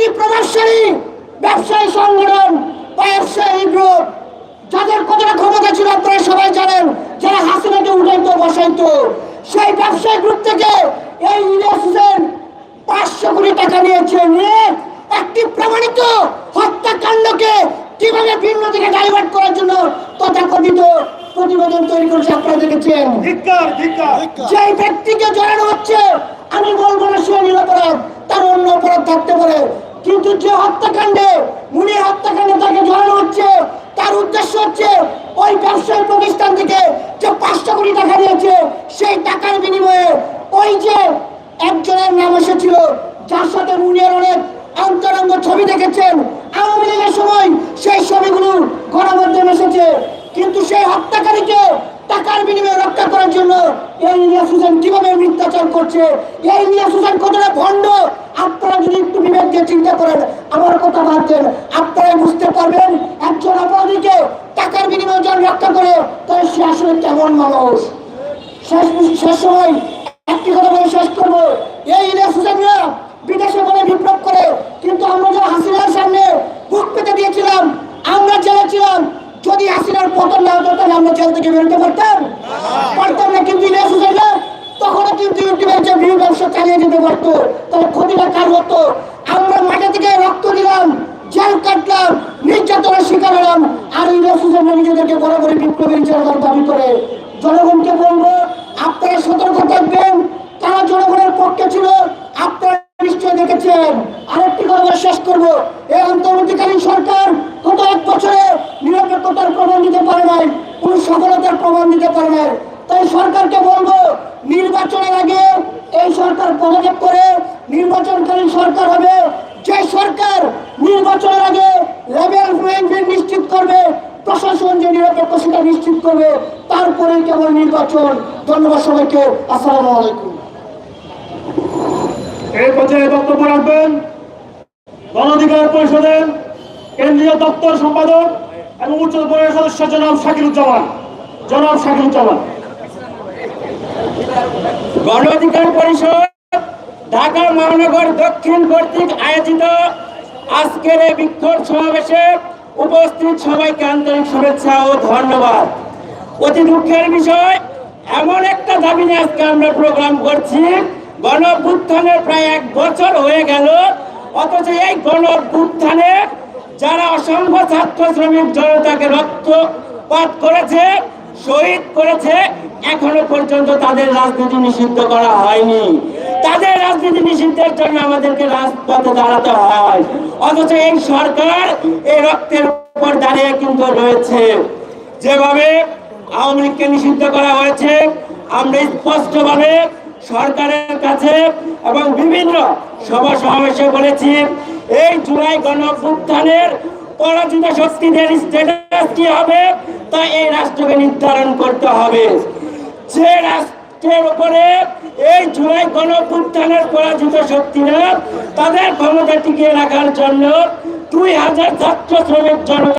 একটি প্রভাবশালী ব্যবসায়ী সংগঠন ব্যবসায়ী গ্রুপ যাদের কতটা ক্ষমতা ছিল আপনারা সবাই জানেন যারা হাসিনাকে উঠাইত বসাইত। সেই ব্যবসায়ী গ্রুপ থেকে এই পাঁচশো কোটি টাকা নিয়েছে। নিয়ে একটি প্রমাণিত হত্যাকাণ্ডকে কীভাবে ভিন্ন দিকে ডাইভার্ট করার জন্য তথাকথিত প্রতিবেদন তৈরি করেছে আপনারা দেখেছেন। যে ব্যক্তিকে জড়ানো হচ্ছে আমি বলব না সে নিরাপরাধ তার অন্য অপরাধ থাকতে পারে। কিন্তু যে হত্যাকাণ্ডে মুনির হত্যাকাণ্ডে তাকে জড়ানো হচ্ছে, তার উদ্দেশ্য হচ্ছে ওই ব্যবসায়ী প্রতিষ্ঠান থেকে যে পাঁচশো কোটি টাকা দিয়েছে, সেই টাকার বিনিময়ে ওই যে একজনের নাম এসেছিল, যার সাথে মুনির অনেক অন্তরঙ্গ ছবি দেখেছেন। আওয়ামী লীগের সময় সেই ছবিগুলো গণমাধ্যমে এসেছে। কিন্তু সেই হত্যাকারীকে টাকার বিনিময়ে রক্ষা করার জন্য এই ইলিয়াস হোসেন কীভাবে মিথ্যাচার করছে? এই ইলিয়াস হোসেন কতটা ভণ্ড? আপনারা যদি একটু বিবেক চিন্তা করেন, আমার কথা ভাবছেন, আপনারাই বুঝতে পারবেন, একজন অপরাধীকে টাকার বিনিময়ে যখন রক্ষা করে তাহলে সে আসলে কেমন মানুষ? শেষ শেষ সময় একটি কথা বলে শেষ করব। এই ইলিয়াস হোসেনরা বিদেশে বলে বিপ্লব করে, কিন্তু আমরা যারা হাসিনার সামনে বুক পেতে দিয়েছিলাম, আমরা জেলে ছিলাম যদি হাসিনার পতন না হতো, তাহলে আমরা জেল থেকে বেরোতে পারতাম না কিন্তু ইলিয়াস হোসেনরা তখনও কিন্তু ইউটিউবের ব্যবসা চালিয়ে যেতে পারতো তাহলে ক্ষতিটা কার হতো? আমরা মাঠে থেকে রক্ত দিলাম, জেল কাটলাম, নির্যাতনের শিকার হলাম, আর ইলিয়াস হোসেনরা নিজেদেরকে বরাবরই বিপ্লবী জনতার দাবি করে। জনগণকে বলব, আপনারা সতর্ক থাকবেন, তারা জনগণের পক্ষে ছিল, আপনারা নিশ্চয় দেখেছেন। আরেকটি কথা শেষ করব এই অন্তর্বর্তীকালীন সরকার গত এক বছরে নিরপেক্ষতার প্রমাণ দিতে পারে নাই, কোন সফলতার প্রমাণ দিতে পারে নাই। তাই সরকারকে বলব, নির্বাচনের আগে এই সরকার পদক্ষেপ করে নির্বাচনকালীন সরকার হবে। যে সরকার নির্বাচনের আগে লেভেল নিশ্চিত করবে, প্রশাসন যে নিরপেক্ষ সেটা নিশ্চিত করবে তারপরে কেবল নির্বাচন। ধন্যবাদ সবাইকে। আসসালামু আলাইকুম। এই পর্যায়ে বক্তব্য রাখবেন গণঅধিকার পরিষদের কেন্দ্রীয় দপ্তর সম্পাদক এবং উচ্চ পরিষদের সদস্য জনাব শাকিরুজ্জামান জনাব শাকিরুজ্জামান গণ অধিকার পরিষদ, ঢাকা মহানগর দক্ষিণ কর্তৃক আয়োজিত আজকের এই বিক্ষোভ সমাবেশে উপস্থিত সবাইকে আন্তরিক শুভেচ্ছা ও ধন্যবাদ। অতি দুঃখের বিষয়, এমন একটা দাবি নিয়ে আজকে আমরা প্রোগ্রাম করছি গণ প্রায় এক বছর হয়ে গেল, অথচ এই গণ যারা অসংখ্য ছাত্র শ্রমিক জনতাকে রক্তপাত করেছে শহীদ করেছে, এখনও পর্যন্ত তাদের রাজনীতি নিষিদ্ধ করা হয়নি। তাদের রাজনীতি নিষিদ্ধের জন্য আমাদেরকে রাজপথে দাঁড়াতে হয়। অথচ এই সরকার এই রক্তের উপর দাঁড়িয়ে কিন্তু রয়েছে। যেভাবে আওয়ামী লীগকে নিষিদ্ধ করা হয়েছে, আমরা স্পষ্টভাবে সরকারের কাছে এবং বিভিন্ন সভা সমাবেশে বলেছি, এই জুলাই গণ পরাজিত শক্তিদের স্ট্যাটাস কি হবে? তা এই রাষ্ট্রকে নির্ধারণ করতে হবে। যে রাষ্ট্রের উপরে এই জুলাই গণপুত্থানের পরাজিত শক্তিরা তাদের ক্ষমতা টিকিয়ে রাখার জন্য দুই হাজার ছাত্র শ্রমিক জনতা